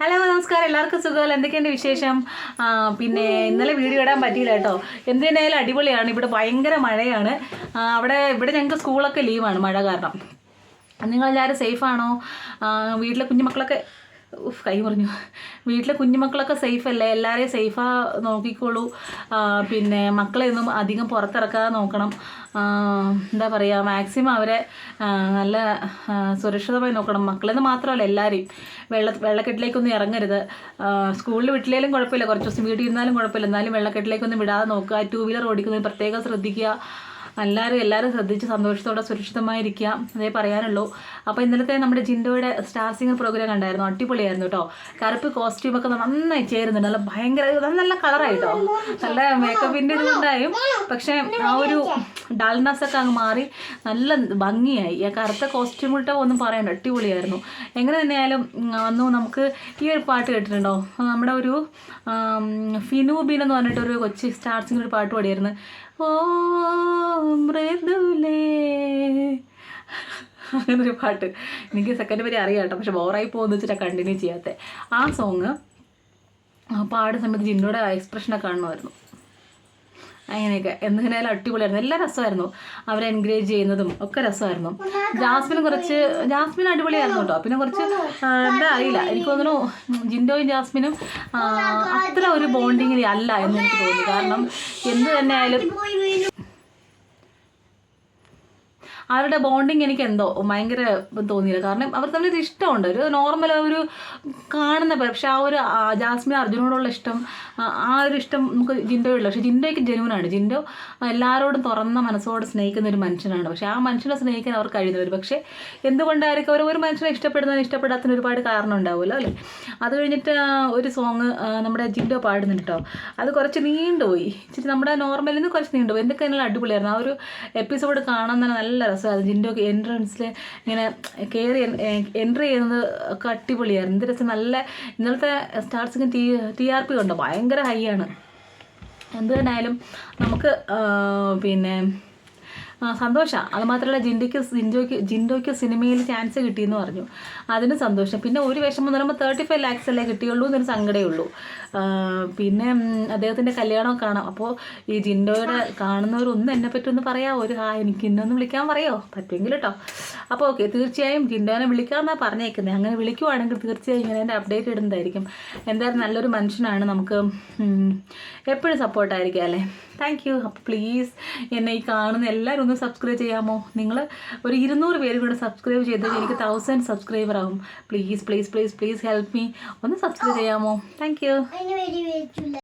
Hello നമസ്കാരം. എല്ലാവർക്കും സുഖമല്ല? എന്തൊക്കെയുണ്ട് വിശേഷം? പിന്നെ ഇന്നലെ വീഡിയോ ഇടാൻ പറ്റിയില്ല കേട്ടോ. എന്തിനായാലും അടിപൊളിയാണ്. ഇവിടെ ഭയങ്കര മഴയാണ്. അവിടെ ഇവിടെ ഞങ്ങൾക്ക് സ്കൂളൊക്കെ ലീവാണ് മഴ കാരണം. നിങ്ങളെല്ലാവരും സേഫാണോ വീട്ടിലെ കുഞ്ഞുമക്കളൊക്കെ ഉഫ്, കൈ പറഞ്ഞു വീട്ടിലെ കുഞ്ഞുമക്കളൊക്കെ സേഫ് അല്ലേ? എല്ലാവരെയും സേഫാ നോക്കിക്കോളൂ. പിന്നെ മക്കളെ ഒന്നും അധികം പുറത്തിറക്കാതെ നോക്കണം. എന്താ പറയുക മാക്സിമം അവരെ നല്ല സുരക്ഷിതമായി നോക്കണം. മക്കളെന്ന് മാത്രമല്ല എല്ലാവരെയും വെള്ള വെള്ളക്കെട്ടിലേക്കൊന്നും ഇറങ്ങരുത്. സ്കൂളിൽ വീട്ടിലേലും കുഴപ്പമില്ല. കുറച്ച് ദിവസം വീട്ടിൽ ഇരുന്നാലും കുഴപ്പമില്ല. എന്നാലും വെള്ളക്കെട്ടിലേക്കൊന്നും വിടാതെ നോക്കുക. ടൂ വീലർ ഓടിക്കുന്നത് പ്രത്യേകം ശ്രദ്ധിക്കുക. എല്ലാവരും എല്ലാവരും ശ്രദ്ധിച്ച് സന്തോഷത്തോടെ സുരക്ഷിതമായിരിക്കുക അതേ പറയാനുള്ളൂ. അപ്പോൾ ഇന്നലത്തെ നമ്മുടെ ജിൻഡോയുടെ സ്റ്റാർ സിംഗർ പ്രോഗ്രാം കണ്ടായിരുന്നു. അടിപൊളിയായിരുന്നു കേട്ടോ കറുപ്പ് കോസ്റ്റ്യൂമൊക്കെ നന്നായി ചേരുന്നുണ്ട്. നല്ല ഭയങ്കര നല്ല കളറായിട്ടോ നല്ല മേക്കപ്പിന്റെ ഇതുണ്ടായും പക്ഷേ ആ ഒരു ഡൾനെസ് ഒക്കെ അങ്ങ് മാറി നല്ല ഭംഗിയായി. ആ കറുത്ത കോസ്റ്റ്യൂം ഇട്ടോ ഒന്നും പറയണ്ട അടിപൊളിയായിരുന്നു. എങ്ങനെ തന്നെയായാലും വന്നു നമുക്ക് ഈ ഒരു പാട്ട് കേട്ടിട്ടുണ്ടോ? നമ്മുടെ ഒരു ഫിനുബിൻ എന്ന് പറഞ്ഞിട്ട് ഒരു കൊച്ചി സ്റ്റാർ സിംഗർ ഒരു പാട്ട് പാടിയായിരുന്നു. ഓ മൃദുലേ അങ്ങനെ ഒരു പാട്ട് എനിക്ക് സെക്കൻഡ് വരെ അറിയാം കേട്ടോ പക്ഷെ ബോറായി പോകുന്ന വെച്ചിട്ടാണ് കണ്ടിന്യൂ ചെയ്യാത്ത. ആ സോങ് പാടുന്ന സമയത്ത് ജിന്നോടെ എക്സ്പ്രഷനൊക്കെ കാണുമായിരുന്നു. അങ്ങനെയൊക്കെ. എന്തിനായാലും അടിപൊളിയായിരുന്നു. എല്ലാം രസമായിരുന്നു. അവരെ എൻകറേജ് ചെയ്യുന്നതും ഒക്കെ രസമായിരുന്നു. ജാസ്മിനും കുറച്ച് ജാസ്മിൻ അടിപൊളിയായിരുന്നു കേട്ടോ. പിന്നെ കുറച്ച് എന്താ അറിയില്ല. എനിക്ക് തോന്നുന്നു ജിൻഡോയും ജാസ്മിനും അത്ര ഒരു ബോണ്ടിങ്ങിൽ അല്ല എന്ന് എനിക്ക് തോന്നി. കാരണം എന്ത് തന്നെ ആയാലും അവരുടെ ബോണ്ടിങ് എനിക്ക് എന്തോ ഭയങ്കര തോന്നിയില്ല. കാരണം അവർ തമ്മിൽ ഇഷ്ടമുണ്ട്. ഒരു നോർമൽ ഒരു കാണുന്ന പക്ഷെ ആ ഒരു ജാസ്മിൻ അർജുനോടുള്ള ഇഷ്ടം ആ, ഒരു ഇഷ്ടം നമുക്ക് ജിൻഡോയുള്ള പക്ഷെ ജിൻഡോയ്ക്ക് ജനുവനാണ്. ജിൻഡോ എല്ലാവരോടും തുറന്ന മനസ്സോട് സ്നേഹിക്കുന്ന ഒരു മനുഷ്യനാണ്. പക്ഷെ ആ മനുഷ്യനെ സ്നേഹിക്കാൻ അവർ കഴിയുന്നവർ പക്ഷേ എന്തുകൊണ്ടായിരിക്കും അവർ ഒരു മനുഷ്യനെ ഇഷ്ടപ്പെടുന്നതിന് ഇഷ്ടപ്പെടാത്തതിന് ഒരുപാട് കാരണം ഉണ്ടാവുമല്ലോ അല്ലേ? അത് കഴിഞ്ഞിട്ട് ഒരു സോങ് നമ്മുടെ ജിൻഡോ പാടുന്നുണ്ട് അത് കുറച്ച് നീണ്ടുപോയി. ഇച്ചിരി നമ്മുടെ നോർമലിൽ നിന്ന് കുറച്ച് നീണ്ടുപോയി. എന്തൊക്കെ നല്ല അടിപൊളിയായിരുന്നു. ആ ഒരു എപ്പിസോഡ് കാണാൻ തന്നെ നല്ല രസമായിരുന്നു ഒക്കെ എൻട്രൻസിൽ ഇങ്ങനെ കയറി എൻട്രി ചെയ്യുന്നത് ഒക്കെ അടിപൊളിയായിരുന്നു. എന്ത് രസം നല്ല ഇന്നലത്തെ സ്റ്റാർസിങ് ടി ടി ആർ പി ഉണ്ടോ ഭയങ്കര ഹൈ ആണ്. എന്ത് തന്നെയായാലും നമുക്ക് പിന്നെ സന്തോഷമാണ് അത് മാത്രമല്ല ജിൻഡോയ്ക്ക് ജിൻഡോയ്ക്ക് ജിൻഡോയ്ക്ക് സിനിമയിൽ ചാൻസ് കിട്ടിയെന്ന് പറഞ്ഞു. അതിന് സന്തോഷം. പിന്നെ ഒരു വിഷമം എന്ന് പറയുമ്പോൾ തേർട്ടി ഫൈവ് ലാക്സ് അല്ലേ കിട്ടിയുള്ളൂ എന്നൊരു സങ്കടമേ ഉള്ളൂ. പിന്നെ അദ്ദേഹത്തിന്റെ കല്യാണം കാണാം. അപ്പോൾ ഈ ജിൻഡോയുടെ കാണുന്നവരൊന്നും എന്നെ പറ്റുമെന്ന് പറയാമോ ഒരു ഹാ എനിക്ക് ഇന്നൊന്ന് വിളിക്കാൻ പറയോ? പറ്റുമെങ്കിൽ കേട്ടോ അപ്പോൾ ഓക്കെ തീർച്ചയായും ജിൻഡോനെ വിളിക്കാമെന്നാണ് പറഞ്ഞേക്കുന്നത് അങ്ങനെ വിളിക്കുവാണെങ്കിൽ തീർച്ചയായും ഇങ്ങനെ എന്റെ അപ്ഡേറ്റ് ഇടുന്നതായിരിക്കും. എന്തായാലും നല്ലൊരു മനുഷ്യനാണ്. നമുക്ക് എപ്പോഴും സപ്പോർട്ടായിരിക്കും അല്ലേ? താങ്ക് യു അപ്പോൾ പ്ലീസ് എന്നെ ഈ കാണുന്ന എല്ലാവരും ഒന്ന് സബ്സ്ക്രൈബ് ചെയ്യാമോ? നിങ്ങൾ ഒരു ഇരുന്നൂറ് പേര് കൂടെ സബ്സ്ക്രൈബ് ചെയ്താൽ എനിക്ക് തൗസൻഡ് സബ്സ്ക്രൈബർ ആകും please please please please help me ഒന്ന് സബ്സ്ക്രൈബ് ചെയ്യാമോ? Thank you